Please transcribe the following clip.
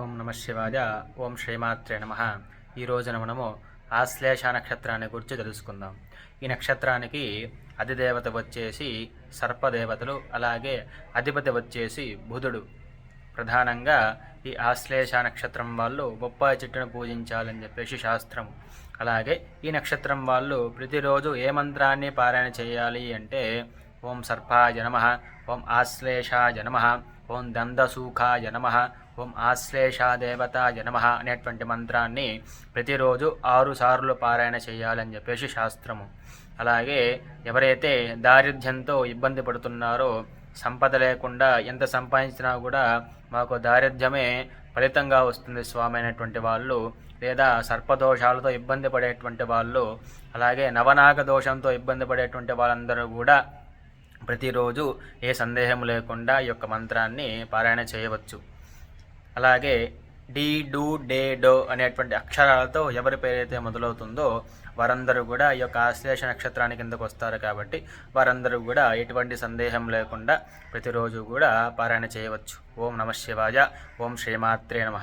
ఓం నమ శివాయ ఓం శ్రీమాత్రే నమ. ఈ రోజున మనము ఆశ్లేష నక్షత్రాన్ని గురించి తెలుసుకుందాం. ఈ నక్షత్రానికి అధిదేవత వచ్చేసి సర్పదేవతలు అలాగే అధిపతి వచ్చేసి బుధుడు. ప్రధానంగా ఈ ఆశ్లేష నక్షత్రం వాళ్ళు బొప్పాయి చెట్టును పూజించాలని చెప్పేసి శాస్త్రం. అలాగే ఈ నక్షత్రం వాళ్ళు ప్రతిరోజు ఏ మంత్రాన్ని పారాయణ చేయాలి అంటే ఓం సర్పాయ నమ ఓం ఆశ్లేషాయ నమ ఓం దందసూఖాయ నమ ఓం ఆశ్లేషాదేవతాయ నమ అనేటువంటి మంత్రాన్ని ప్రతిరోజు ఆరు సార్లు పారాయణ చేయాలని చెప్పేసి శాస్త్రము. అలాగే ఎవరైతే దారిద్ర్యంతో ఇబ్బంది పడుతున్నారో సంపద లేకుండా ఎంత సంపాదించినా కూడా మాకు దారిద్ర్యమే ఫలితంగా వస్తుంది స్వామి అనేటువంటి వాళ్ళు లేదా సర్పదోషాలతో ఇబ్బంది పడేటువంటి వాళ్ళు అలాగే నవనాగ దోషంతో ఇబ్బంది పడేటువంటి వాళ్ళందరూ కూడా ప్రతిరోజు ఏ సందేహం లేకుండా ఈ యొక్క మంత్రాన్ని పారాయణ చేయవచ్చు. అలాగే డి డూ డే డో అనేటువంటి అక్షరాలతో ఎవరి పేరైతే మొదలవుతుందో వారందరూ కూడా ఈ యొక్క ఆశ్లేష నక్షత్రానికి కిందకు వస్తారు కాబట్టి వారందరూ కూడా ఎటువంటి సందేహం లేకుండా ప్రతిరోజు కూడా పారాయణ చేయవచ్చు. ఓం నమ శివాయ ఓం శ్రీమాత్రే నమ.